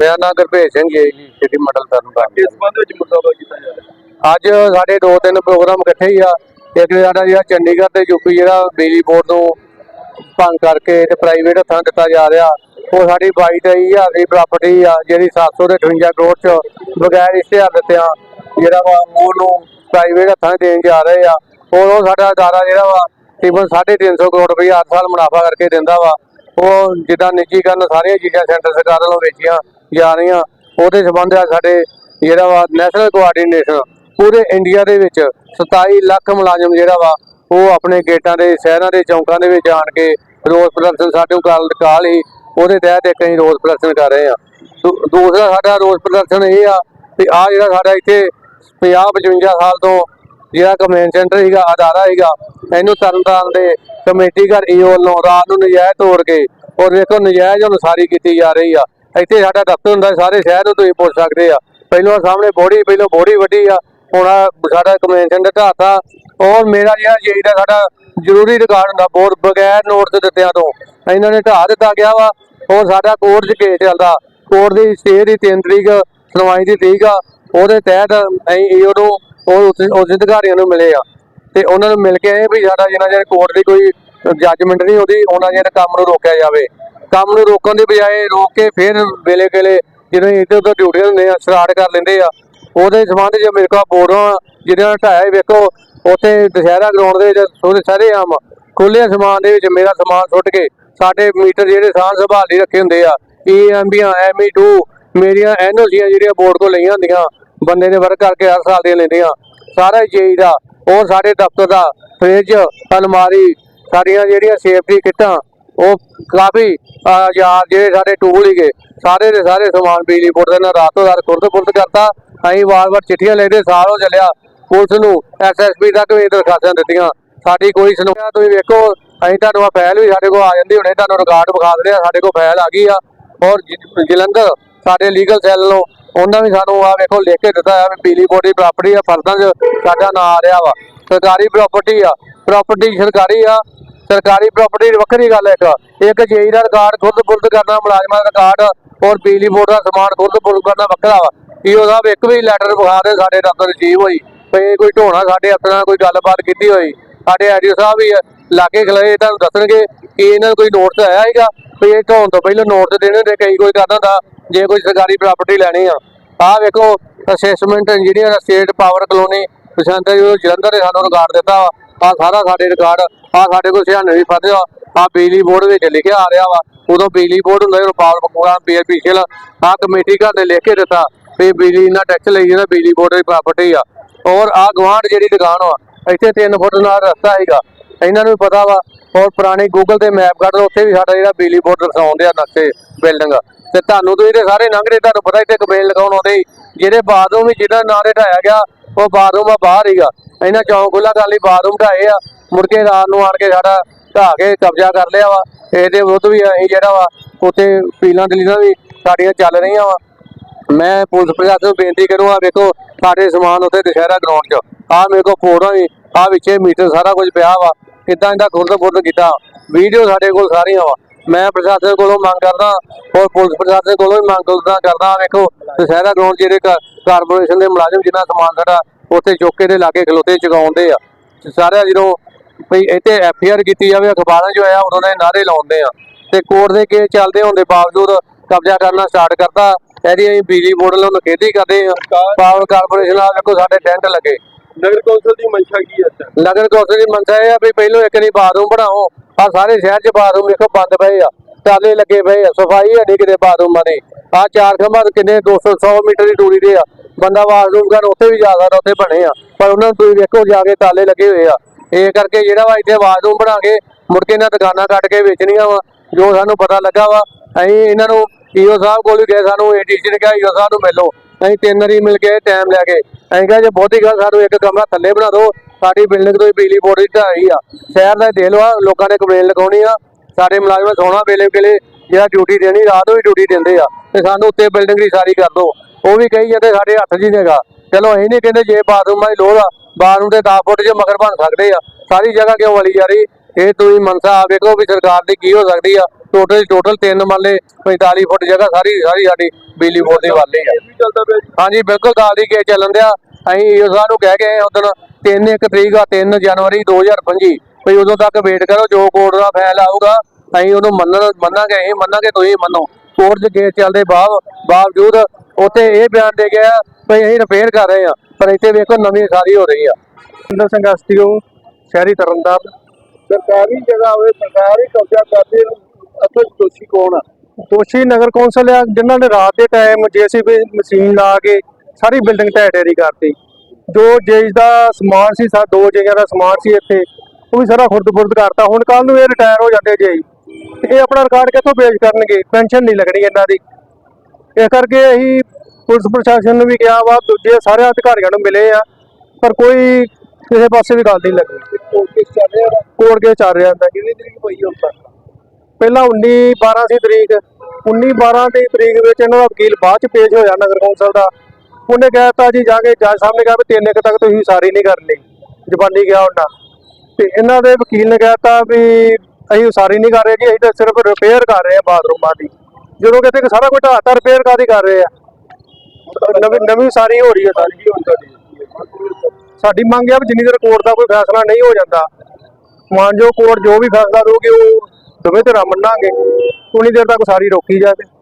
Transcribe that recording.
ਮੇਰਾ ਨਾਮ ਗੁਰਭੇਜ ਸਿੰਘ ਜੀ ਸਿਟੀ ਮੰਡਲ ਤਰਨਤਾਰਨ। ਇਸ ਸੰਬੰਧ ਵਿੱਚ ਮੁਰਦਾਬਾਦ ਕੀਤਾ ਜਾ ਰਿਹਾ। ਅੱਜ ਸਾਡੇ ਦੋ ਤਿੰਨ ਪ੍ਰੋਗਰਾਮ ਇਕੱਠੇ ਹੀ ਆ। ਇੱਕ ਸਾਡਾ ਜਿਹੜਾ ਚੰਡੀਗੜ੍ਹ ਤੇ ਯੂਪੀ ਜਿਹੜਾ ਬਿਜਲੀ ਬੋਰਡ ਨੂੰ ਭੰਗ ਕਰਕੇ ਤੇ ਪ੍ਰਾਈਵੇਟ ਹੱਥਾਂ ਦਿੱਤਾ ਜਾ ਰਿਹਾ। ਉਹ ਸਾਡੀ 22000 ਦੀ ਪ੍ਰਾਪਰਟੀ ਆ ਜਿਹੜੀ 758 ਕਰੋੜ ਚ ਬਗੈਰ ਇਸ਼ਤਿਹਾਰ ਦਿੱਤਿਆਂ ਜਿਹੜਾ ਵਾ ਉਹਨੂੰ ਪ੍ਰਾਈਵੇਟ ਹੱਥਾਂ ਦੇਣ ਜਾ ਰਹੇ ਆ। ਔਰ ਉਹ ਸਾਡਾ ਅਦਾਰਾ ਜਿਹੜਾ ਵਾ ਤਕਰੀਬਨ 350 ਕਰੋੜ ਰੁਪਏ ਹਰ ਸਾਲ ਮੁਨਾਫਾ ਕਰਕੇ ਦਿੰਦਾ ਵਾ। ਉਹ ਜਿੱਦਾਂ ਨਿੱਜੀਕਰਨ ਸਾਰੀਆਂ ਚੀਜ਼ਾਂ ਸੈਂਟਰ ਸਰਕਾਰ ਵੱਲੋਂ ਵੇਚੀਆਂ ਜਾ ਰਹੀਆਂ। ਉਹਦੇ ਸੰਬੰਧ ਆ ਸਾਡੇ ਜਿਹੜਾ ਵਾ ਨੈਸ਼ਨਲ ਕੋਆਰਡੀਨੇਸ਼ਨ ਪੂਰੇ ਇੰਡੀਆ ਦੇ ਵਿੱਚ 27 ਲੱਖ ਮੁਲਾਜ਼ਮ ਜਿਹੜਾ ਵਾ, ਉਹ ਆਪਣੇ ਗੇਟਾਂ ਦੇ, ਸ਼ਹਿਰਾਂ ਦੇ, ਚੌਂਕਾਂ ਦੇ ਵਿੱਚ ਆਣ ਕੇ ਰੋਸ ਪ੍ਰਦਰਸ਼ਨ ਸਾਡੇ ਕਾਲ ਕਾਲ ਹੀ ਉਹਦੇ ਤਹਿਤ ਇੱਕ ਅਸੀਂ ਰੋਸ ਪ੍ਰਦਰਸ਼ਨ ਕਰ ਰਹੇ ਆ ਦੂ- ਦੂਸਰਾ ਸਾਡਾ ਰੋਸ ਪ੍ਰਦਰਸ਼ਨ ਇਹ ਆ ਵੀ ਆ ਜਿਹੜਾ ਸਾਡਾ ਇੱਥੇ 50 55 ਸਾਲ ਤੋਂ ਜਿਹੜਾ ਕਮੇਨ ਸੈਂਟਰ ਸੀਗਾ, ਅਦਾਰਾ ਸੀਗਾ, ਇਹਨੂੰ ਤਰਨਤਾਰਨ ਦੇ ਕਮੇਟੀ ਘਰ ਈਓ ਵੱਲੋਂ ਰਾਤ ਨੂੰ ਨਜਾਇਜ਼ ਤੋੜ ਕੇ ਔਰ ਵੇਖੋ ਨਜਾਇਜ਼ ਹੁਣ ਸਾਰੀ ਕੀਤੀ ਜਾ ਰਹੀ ਆ। ਇੱਥੇ ਸਾਡਾ ਦਫ਼ਤਰ ਹੁੰਦਾ, ਸਾਰੇ ਸ਼ਹਿਰ ਨੂੰ ਤੁਸੀਂ ਪੁੱਛ ਸਕਦੇ ਆ। ਪਹਿਲਾਂ ਸਾਹਮਣੇ ਬੋੜੀ, ਪਹਿਲਾਂ ਬੋੜੀ ਵੱਡੀ ਆ, ਹੁਣ ਸਾਡਾ ਕਮੇਨ ਸੈਂਟਰ ਢਾਤਾ ਔਰ ਮੇਰਾ ਜਿਹੜਾ ਜੇਈ ਦਾ ਸਾਡਾ ਜ਼ਰੂਰੀ ਰਿਕਾਰਡ ਹੁੰਦਾ, ਬੋਰ ਬਗੈਰ ਨੋਟਿਸ ਦਿੱਤਿਆਂ ਤੋਂ। ਇਹਨਾਂ ਨੇ ਢਾਹ ਦਿੱਤਾ, ਗਿਆ ਵਾ। ਔਰ ਸਾਡਾ ਕੋਰਟ 'ਚ ਕੇਸ ਚੱਲਦਾ। ਕੋਰਟ ਦੀ ਸਟੇ ਦੀ 3 ਤਰੀਕ, ਸੁਣਵਾਈ ਦੀ ਤਰੀਕ ਆ। ਉਹਦੇ ਤਹਿਤ ਅਸੀਂ ਈਓ ਨੂੰ ਉਹ ਉਸ ਅਧਿਕਾਰੀਆਂ ਨੂੰ ਮਿਲੇ ਆ। ਤੇ ਉਹਨਾਂ ਨੂੰ ਮਿਲ ਕੇ ਆਏ ਵੀ ਸਾਡਾ ਜਿੰਨਾ ਚਿਰ ਕੋਰਟ ਦੀ ਕੋਈ ਜੱਜਮੈਂਟ ਨਹੀਂ ਹੁੰਦੀ, ਉਹਨਾਂ ਚਿਰ ਕੰਮ ਨੂੰ ਰੋਕਿਆ ਜਾਵੇ। ਕੰਮ ਨੂੰ ਰੋਕਣ ਦੀ ਬਜਾਏ ਰੋਕ ਕੇ ਫਿਰ ਵੇਲੇ ਵੇਲੇ ਜਦੋਂ ਇੱਧਰ ਉੱਧਰ ਡਿਊਟੀਆਂ ਹੁੰਦੇ ਆ ਸਟਾਰਟ ਕਰ ਲੈਂਦੇ ਆ। ਉਹਦੇ ਸੰਬੰਧ ਜੇ ਮੇਰੇ ਕੋਲ ਬੋਰਡਾਂ ਜਿਹਨਾਂ ਢਾਇਆ ਵੇਖੋ, ਉੱਥੇ ਦੁਸ਼ਹਿਰਾ ਗਰਾਊਂਡ ਦੇ ਵਿੱਚ ਉਹਦੇ ਸਾਰੇ ਆਮ ਖੁੱਲੇ ਸਮਾਨ ਦੇ ਵਿੱਚ ਮੇਰਾ ਸਮਾਨ ਸੁੱਟ ਕੇ ਸਾਡੇ ਮੀਟਰ ਜਿਹੜੇ ਸਾਂਭ ਸੰਭਾਲ ਲਈ ਰੱਖੇ ਹੁੰਦੇ ਆ ਈਐਮਬੀਆਂ ਐਮਈ2 ਮੇਰੀਆਂ ਐਨਓਸੀਆਂ ਜਿਹੜੀਆਂ ਬੋਰਡ ਕੋਲ ਲਈਆਂ ਹੁੰਦੀਆਂ, ਬੰਦੇ ਨੇ ਵਰਕ ਕਰਕੇ ਹਰ ਸਾਲ ਦੀਆਂ ਲੈਂਦੀਆਂ। ਸਾਰਾ ਹੀ ਚੀਜ਼ ਦਾ ਉਹ ਸਾਡੇ ਦਫ਼ਤਰ ਦਾ ਫ੍ਰਿਜ ਅਲਮਾਰੀ ਸਾਡੀਆਂ ਜਿਹੜੀਆਂ ਸੇਫਟੀ ਕਿੱਟਾਂ ਉਹ ਕਾਫੀ ਅਹ, ਯਾਰ ਜਿਹੜੇ ਸਾਡੇ ਟੂਲ ਹੀਗੇ ਸਾਰੇ ਦੇ ਸਾਰੇ ਸਮਾਨ ਬਿਜਲੀ ਬੋਰਡ ਦੇ ਨਾਲ ਰਾਤੋਂ ਰਾਤ ਖੁਰਦ ਖੁਰਦ ਕਰਤਾ। ਅਸੀਂ ਵਾਰ-ਵਾਰ ਚਿੱਠੀਆਂ ਲੈਂਦੇ ਸਾਲ ਹੋ ਚੱਲਿਆ। ਪੁਲਿਸ ਨੂੰ ਐਸਐਸਪੀ ਤੱਕ ਵੀ ਦਰਖਾਸਤਾਂ ਦਿੱਤੀਆਂ। ਸਾਡੀ ਕੋਈ ਸੁਣਵਾਈ ਤੁਸੀਂ ਵੇਖੋ ਅਸੀਂ ਤੁਹਾਨੂੰ ਆ ਫਾਈਲ ਵੀ ਸਾਡੇ ਕੋਲ ਆ ਜਾਂਦੀ ਹੁਣੇ ਤੁਹਾਨੂੰ ਰਿਕਾਰਡ ਵਿਖਾ ਦਿੰਦੇ ਆ ਸਾਡੇ ਕੋਲ ਫਾਈਲ ਆ ਗਈ ਆ। ਔਰ ਜ- ਜਲੰਧਰ ਸਾਡੇ ਲੀਗਲ ਸੈੱਲ ਨੂੰ ਉਹਨਾਂ ਵੀ ਸਾਨੂੰ ਆ ਵੇਖੋ ਲਿਖ ਕੇ ਦਿੱਤਾ ਆ ਵੀ ਬਿਜਲੀ ਬੋਰਡ ਦੀ ਪ੍ਰਾਪਰਟੀ ਆ, ਫਰਦਾਂ 'ਚ ਸਾਡਾ ਨਾਂ ਆ ਰਿਹਾ ਵਾ। ਸਰਕਾਰੀ ਪ੍ਰਾਪਰਟੀ ਆ ਪ੍ਰਾਪਰਟੀ ਸਰਕਾਰੀ ਆ, ਸਰਕਾਰੀ ਪ੍ਰਾਪਰਟੀ ਵੱਖਰੀ ਗੱਲ ਹੈ ਇੱਕ। ਇੱਕ ਜੇਈ ਦਾ ਰਿਕਾਰਡ ਖੁਦ ਬੁਰਦ ਕਰਨਾ, ਮੁਲਾਜ਼ਮਾਂ ਦਾ ਰਿਕਾਰਡ ਔਰ ਬਿਜਲੀ ਬੋਰਡ ਦਾ ਸਮਾਨ ਖੁਦ ਬੁਰਦ ਕਰਨਾ ਵੱਖਰਾ ਵਾ। ਈਓ ਸਾਹਿਬ ਇੱਕ ਵੀ ਲੈਟਰ ਵਿਖਾ ਦੇ ਸਾਡੇ ਦਫ਼ਤਰ ਰਿਸੀਵ ਹੋਈ। ਤੇ ਕੋਈ ਢੋਣਾ ਸਾਡੇ ਹੱਥ ਨਾਲ ਕੋਈ ਗੱਲਬਾਤ ਕੀਤੀ ਹੋਈ। ਸਾਡੇ ਐਡੀਓ ਸਾਹਿਬ ਵੀ ਲਾਗੇ ਖਲੇ ਤੁਹਾਨੂੰ ਦੱਸਣਗੇ ਕਿ ਇਹਨਾਂ ਨੂੰ ਕੋਈ ਨੋਟਿਸ ਆਇਆ ਹੈਗਾ ਵੀ ਇਹ ਢੋਣ ਤੋਂ ਪਹਿਲਾਂ ਨੋਟਿਸ ਦੇਣੇ ਤੇ ਕਈ ਕੋਈ ਕਰਦਾ ਹੁੰਦਾ। ਜੇ ਕੋਈ ਸਰਕਾਰੀ ਪ੍ਰਾਪਰਟੀ ਲੈਣੀ ਆ, ਆਹ ਵੇਖੋ assessment engineer state power colony ਪਸੰਦ ਜਲੰਧਰ ਨੇ ਸਾਨੂੰ ਰਿਕਾਰਡ ਦਿੱਤਾ ਵਾ। ਆ ਸਾਰਾ ਸਾਡੇ ਰਿਕਾਰਡ ਆ ਸਾਡੇ ਕੋਲ ਸਿਆਣੇ ਵੀ ਫੜਦੇ ਆ। ਆ ਬਿਜਲੀ ਬੋਰਡ ਵਿੱਚ ਲਿਖਿਆ ਆ ਰਿਹਾ ਵਾ। ਉਦੋਂ ਬਿਜਲੀ ਬੋਰਡ ਹੁੰਦਾ ਜਦੋਂ ਪਾਵਰ ਪ੍ਰੋਗਰਾਮ ਪੀਐਪੀਸੀਐਲ ਆ ਕਮੇਟੀ ਘਰ ਦੇ ਲਿਖ ਕੇ ਦਿੱਤਾ ਵੀ ਬਿਜਲੀ ਨਾਲ ਟੈਕਸ ਲਈ ਜਿਹੜਾ ਬਿਜਲੀ ਬੋਰਡ ਦੀ ਪ੍ਰਾਪਰਟੀ ਆ। ਔਰ ਆ ਗਵਾਂਢ ਜਿਹੜੀ ਦੁਕਾਨ ਵਾ, ਇੱਥੇ 3 ਫੁੱਟ ਨਾਲ ਰਸਤਾ ਹੈਗਾ ਇਹਨਾਂ ਨੂੰ ਵੀ ਪਤਾ ਵਾ ਔਰ ਪੁਰਾਣੀ ਗੂਗਲ ਤੇ ਮੈਪ ਕੱਢ ਲਓ, ਉੱਥੇ ਵੀ ਸਾਡਾ ਜਿਹੜਾ ਬਿਜਲੀ ਬੋਰਡ ਦਰਸਾਉਂਦੇ ਆ ਨਕਸ਼ੇ ਬਿਲਡਿੰਗ ਤੇ ਤੁਹਾਨੂੰ ਤੁਸੀਂ ਤੇ ਸਾਰੇ ਲੰਘਦੇ ਤੁਹਾਨੂੰ ਪਤਾ ਇੱਥੇ ਕਮੇਲ ਲਗਾਉਣ ਆਉਂਦੇ ਸੀ। ਜਿਹੜੇ ਬਾਥਰੂਮ ਵੀ ਜਿਹੜਾ ਨਾਂ ਢਾਇਆ ਗਿਆ, ਉਹ ਬਾਥਰੂਮ ਆ ਬਾਹਰ ਹੀਗਾ। ਇਹਨਾਂ ਚੌਂਕ ਖੁੱਲਾ ਕਰ ਲਈ ਬਾਥਰੂਮ ਢਾਏ ਆ, ਮੁੜ ਕੇ ਰਾਤ ਨੂੰ ਆਣ ਕੇ ਸਾਡਾ ਢਾ ਕੇ ਕਬਜ਼ਾ ਕਰ ਲਿਆ ਵਾ। ਇਹਦੇ ਵਿਰੁੱਧ ਵੀ ਅਸੀਂ ਜਿਹੜਾ ਵਾ, ਉੱਥੇ ਪੀਲਾਂ ਦਲੀਲਾਂ ਵੀ ਸਾਡੀਆਂ ਚੱਲ ਰਹੀਆਂ ਵਾ। ਮੈਂ ਪੁਲਿਸ ਪ੍ਰਸ਼ਾਸਨ ਨੂੰ ਬੇਨਤੀ ਕਰੂੰਗਾ ਵੇਖੋ ਸਾਡੇ ਸਮਾਨ ਉੱਥੇ ਦੁਸ਼ਹਿਰਾ ਗਰਾਊਂਡ 'ਚ ਆਹ ਮੇਰੇ ਕੋਲ ਫੋਟੋ ਹੀ ਆਹ ਵਿੱਚੇ ਮੀਟਰ ਸਾਰਾ ਕੁਝ ਪਿਆ ਵਾ। ਕਿੱਦਾਂ ਇਹਦਾ ਖੁਰਦ ਖੁਰਦ ਕੀਤਾ। ਵੀਡੀਓ ਸਾਡੇ ਕੋਲ ਸਾਰੀਆਂ ਵਾ। ਮੈਂ ਪ੍ਰਸ਼ਾਸਨ ਕੋਲੋਂ ਮੰਗ ਕਰਦਾ ਔਰ ਪੁਲਿਸ ਪ੍ਰਸ਼ਾਸਨ ਕੋਲੋਂ ਵੀ ਮੰਗ ਕਰਦਾ ਕਰਦਾ ਵੇਖੋ ਦੁਸ਼ਹਿਰਾ ਗਰਾਊਂਡ ਜਿਹੜੇ ਕਾਰ- ਕਾਰਪੋਰੇਸ਼ਨ ਦੇ ਮੁਲਾਜ਼ਮ ਜਿਨ੍ਹਾਂ ਸਮਾਨ ਸਾਡਾ ਉੱਥੇ ਚੌਕੇ ਦੇ ਲਾਗੇ ਖਲੋਤੇ ਚਗਾਉਂਦੇ ਆ। ਸਾਰਿਆਂ ਜਦੋਂ ਭਈ ਇੱਥੇ ਐਫ ਆਰ ਕੀਤੀ ਜਾਵੇ ਅਖਬਾਰਾਂ 'ਚ ਆਇਆ ਉਦੋਂ ਦੇ ਨਾਰੇ ਲਾਉਂਦੇ ਆ। ਤੇ ਕੋਰਟ ਦੇ ਕੇਸ ਚੱਲਦੇ ਹੋਣ ਦੇ ਬਾਵਜੂਦ ਕਬਜ਼ਾ ਕਰਨਾ ਸਟਾਰਟ ਕਰਤਾ। ਇਹਦੀ ਅਸੀਂ ਬਿਜਲੀ ਬੋਰਡ ਵੱਲੋਂ ਨਿਖੇਧੀ ਕਰਦੇ ਆ। ਪਾਵਰ ਕਾਰਪੋਰੇਸ਼ਨ ਨਾਲ ਵੇਖੋ ਸਾਡੇ ਟੈਂਟ ਲੱਗੇ। ਨਗਰ ਕੌਂਸਲ ਦੀ ਮਨਸ਼ਾ ਕੀ ਹੈ ਇੱਥੇ? ਨਗਰ ਕੌਂਸਲ ਦੀ ਮੰਸ਼ਾ ਇਹ ਆ ਵੀ ਪਹਿਲੋਂ ਇੱਕ ਨਹੀਂ ਬਾਥਰੂਮ ਬਣਾਓ ਆ ਸਾਰੇ ਸ਼ਹਿਰ 'ਚ ਬਾਥਰੂਮ ਵੇਖੋ ਬੰਦ ਪਏ ਆ, ਟਾਲੇ ਲੱਗੇ ਪਏ ਆ, ਸਫ਼ਾਈ ਹੈ ਨਹੀਂ ਕਿਤੇ ਬਾਥਰੂਮਾਂ ਦੀ। ਆ ਚਾਰ ਖੰਭਾਂ ਕਿੰਨੇ 200 100 ਮੀਟਰ ਦੀ ਦੂਰੀ ਦੇ ਆ। ਬੰਦਾ ਬਾਥਰੂਮ ਕਰਨ ਉੱਥੇ ਵੀ ਜਾ ਸਕਦਾ, ਉੱਥੇ ਬਣੇ ਆ। ਪਰ ਉਹਨਾਂ ਨੂੰ ਤੁਸੀਂ ਵੇਖੋ ਜਾ ਕੇ ਤਾਲੇ ਲੱਗੇ ਹੋਏ ਆ। ਇਹ ਕਰਕੇ ਜਿਹੜਾ ਵਾ ਇੱਥੇ ਬਾਥਰੂਮ ਬਣਾ ਕੇ ਮੁੜ ਕੇ ਇਹਨਾਂ ਦੁਕਾਨਾਂ ਕੱਟ ਕੇ ਵੇਚਣੀਆਂ ਵਾ, ਜੋ ਸਾਨੂੰ ਪਤਾ ਲੱਗਾ ਵਾ, ਅਸੀਂ ਇਹਨਾਂ ਨੂੰ ਈਓ ਸਾਹਿਬ ਕੋਲ ਵੀ ਗਏ, ਸਾਨੂੰ ਏਡੀਸੀ ਨੇ ਕਿਹਾ, ਈਓ ਸਾਹਿਬ ਨੂੰ ਮਿਲੋ। ਅਸੀਂ ਤਿੰਨ ਵਾਰੀ ਮਿਲ ਕੇ ਟਾਈਮ ਲੈ ਕੇ, ਅਸੀਂ ਕਿਹਾ ਜੇ ਬਹੁਤੀ ਗੱਲ ਸਾਨੂੰ ਇੱਕ ਕਮਰਾ ਥੱਲੇ ਬਣਾ ਦਿਓ, ਸਾਡੀ ਬਿਲਡਿੰਗ ਤੋਂ ਹੀ ਬਿਜਲੀ ਬੋਰਡ ਦੀ ਢਾਈ ਆ। ਸ਼ਹਿਰ ਦਾ ਦੇ ਲਵਾ ਲੋਕਾਂ ਨੇ ਕੰਪਲੇਨ ਲਗਾਉਣੀ ਆ। ਸਾਡੇ ਮੁਲਾਜ਼ਮ ਸੋਣਾ ਵੇਲੇ ਵੇਲੇ, ਜਿਹੜਾ ਡਿਊਟੀ ਦੇਣੀ, ਰਾਤ ਨੂੰ ਵੀ ਡਿਊਟੀ ਦਿੰਦੇ ਆ। ਤੇ ਸਾਨੂੰ ਉੱਤੇ ਬਿਲਡਿੰਗ ਦੀ ਸਾਰੀ ਕਰ ਦਿਓ। ਉਹ ਵੀ ਕਹੀ ਜਾਂਦੇ ਸਾਡੇ ਹੱਥ ਜੀ ਹੀ ਨੇਗਾ। ਚਲੋ ਅਸੀਂ ਨਹੀਂ ਕਹਿੰਦੇ ਜੇ ਬਾਥਰੂਮਾਂ ਦੀ ਲੋੜ ਆ ਬਾਥਰੂਮ ਦੇ 10 ਫੁੱਟ 'ਚ ਮਗਰ ਬਣ ਸਕਦੇ ਆ। ਸਾਰੀ ਜਗ੍ਹਾ ਕਿਉਂ ਵਲੀ ਜਾ ਰਹੀ? ਇਹ ਤੁਸੀਂ ਮਨਸਾ ਆ ਵੇਖੋ ਵੀ ਸਰਕਾਰ ਦੀ ਕੀ ਹੋ ਸਕਦੀ ਆ। ਟੋਟਲ ਟੋਟਲ ਤਿੰਨ ਮੱਲੇ 45 ਫੁੱਟ ਜਗ੍ਹਾ ਸਾਰੀ ਸਾਰੀ ਸਾਡੀ ਬਿਜਲੀ ਬੋਰਡ ਦੀ ਵਾਲੀ ਆ ਇਹ ਹਾਂਜੀ ਬਿਲਕੁਲ ਗੱਲ ਦੀ ਕੇ ਚੱਲਣ ਦਿਆ। ਅਸੀਂ ਈਓ ਨੂੰ ਕਹਿ ਗਏ ਉਦੋਂ 3 ਇੱਕ ਤਰੀਕ ਆ 3 ਜਨਵਰੀ 2025 ਵੀ ਉਦੋਂ ਤੱਕ ਵੇਟ ਕਰੋ ਜੋ ਕੋਰਟ ਦਾ ਫੈਸਲਾ ਆਊਗਾ ਅਸੀਂ ਉਹਨੂੰ ਮੰਨਣ ਮੰਨਾਂਗੇ ਅਸੀਂ ਮੰਨਾਂਗੇ ਤੁਸੀਂ ਮੰਨੋ। ਕੋਰਟ ਦੇ ਕੇਸ ਚੱਲਦੇ ਬਾਵ ਬਾਵਜੂਦ ਉੱਥੇ ਇਹ ਬਿਆਨ ਦੇ ਗਿਆ ਵੀ ਅਸੀਂ ਰਿਪੇਅਰ ਕਰ ਰਹੇ ਆ ਪਰ ਇੱਥੇ ਵੇਖੋ ਨਵੀਂ ਸਾਰੀ ਹੋ ਰਹੀ ਆ। ਅੰਦਰ ਸਿੰਘ ਸ਼ਹਿਰੀ ਤਰਨਤਾਰਨ। ਸਰਕਾਰੀ ਜਗ੍ਹਾ ਹੋਵੇ ਸਰਕਾਰ ਹੀ ਕਬਜ਼ਾ ਕਰਦੀ ਅਸਲ ਦੋਸ਼ੀ ਕੌਣ ਆ? ਦੋਸ਼ੀ ਨਗਰ ਕੌਂਸਲ ਆ ਜਿਨ੍ਹਾਂ ਨੇ ਰਾਤ ਦੇ ਟਾਈਮ ਜੀਸੀਬੀ ਮਸ਼ੀਨ ਲਾ ਕੇ ਸਾਰੀ ਬਿਲਡਿੰਗ ਢਹਿ ਢੇਰੀ ਕਰਤੀ। ਜੋ ਜੇਜ ਦਾ ਸਮਾਨ ਸੀ ਸਾ ਦੋ ਜੇਜਾਂ ਦਾ ਸਮਾਨ ਸੀ ਇੱਥੇ ਉਹ ਵੀ ਸਾਰਾ ਖੁਰਦ-ਬੁਰਦ ਕਰਤਾ। ਹੁਣ ਕੱਲ ਨੂੰ ਇਹ ਰਿਟਾਇਰ ਹੋ ਜਾਂਦੇ ਜੇਈ ਇਹ ਆਪਣਾ ਰਿਕਾਰਡ ਕਿੱਥੋਂ ਪੇਸ਼ ਕਰਨਗੇ? ਪੈਨਸ਼ਨ ਨਹੀਂ ਲੱਗਣੀ ਇਹਨਾਂ ਦੀ। ਇਸ ਕਰਕੇ ਅਸੀਂ ਪੁਲਿਸ ਪ੍ਰਸ਼ਾਸਨ ਨੂੰ ਵੀ ਕਿਹਾ ਵਾ ਦੂਜੇ ਸਾਰੇ ਅਧਿਕਾਰੀਆਂ ਨੂੰ ਮਿਲੇ ਆ ਪਰ ਕੋਈ ਕਿਸੇ ਪਾਸੇ ਵੀ ਗੱਲ ਨਹੀਂ ਲੱਗੀ। ਕੋਰਟ ਕੇਸ ਚੱਲ ਰਿਹਾ। ਕੋਰਟ ਕੇ ਚੱਲ ਰਿਹਾ। ਕਿੰਨੀ ਤਰੀਕ ਪਈ ਹੁਣ ਤੱਕ? ਪਹਿਲਾਂ 19 12 ਸੀ ਤਰੀਕ 19 12 ਦੀ ਤਰੀਕ ਵਿੱਚ ਇਹਨਾਂ ਦਾ ਵਕੀਲ ਬਾਅਦ ਚ ਪੇਸ਼ ਹੋਇਆ ਨਗਰ ਕੌਂਸਲ ਦਾ। ਉਹਨੇ ਕਹਿਤਾ ਜੀ ਜਾ ਕੇ ਜੱਜ ਸਾਹਿਬ ਨੇ ਕਿਹਾ ਵੀ ਤਿੰਨ ਤੱਕ ਤੁਸੀਂ ਸਾਰੀ ਨਹੀਂ ਕਰਨੀ ਜ਼ਬਾਨੀ ਗਿਆ ਉਹਨਾਂ। ਤੇ ਇਹਨਾਂ ਦੇ ਵਕੀਲ ਨੇ ਕਹਿਤਾ ਵੀ ਅਸੀਂ ਉਸਾਰੀ ਨਹੀਂ ਕਰ ਰਹੇ ਜੀ, ਅਸੀਂ ਤਾਂ ਸਿਰਫ ਰਿਪੇਅਰ ਕਰ ਰਹੇ ਹਾਂ ਬਾਥਰੂਮਾਂ ਦੀ। ਜਦੋਂ ਕਹਿੰਦੇ ਕਿ ਸਾਰਾ ਕੁਝ ਢਾਤਾ ਰਿਪੇਅਰ ਕਾਦੀ ਕਰ ਰਹੇ ਆ? ਨਵੀਂ ਨਵੀਂ ਉਸਾਰੀ ਹੋ ਰਹੀ ਹੈ, ਸਾਰੀ ਹੁਣ ਤੁਹਾਡੀ ਸਾਡੀ ਮੰਗ ਹੈ ਵੀ ਜਿੰਨੀ ਦੇਰ ਕੋਰਟ ਦਾ ਕੋਈ ਫੈਸਲਾ ਨਹੀਂ ਹੋ ਜਾਂਦਾ ਮਾਨਜੋ ਕੋਰਟ ਜੋ ਵੀ ਫੈਸਲਾ ਦਊਗੀ, ਉਹ ਦੋਵੇਂ ਧਿਰਾਂ ਮੰਨਾਂਗੇ। ਉਨੀ ਦੇਰ ਤੱਕ ਸਾਰੀ ਰੋਕੀ ਜਾਵੇ।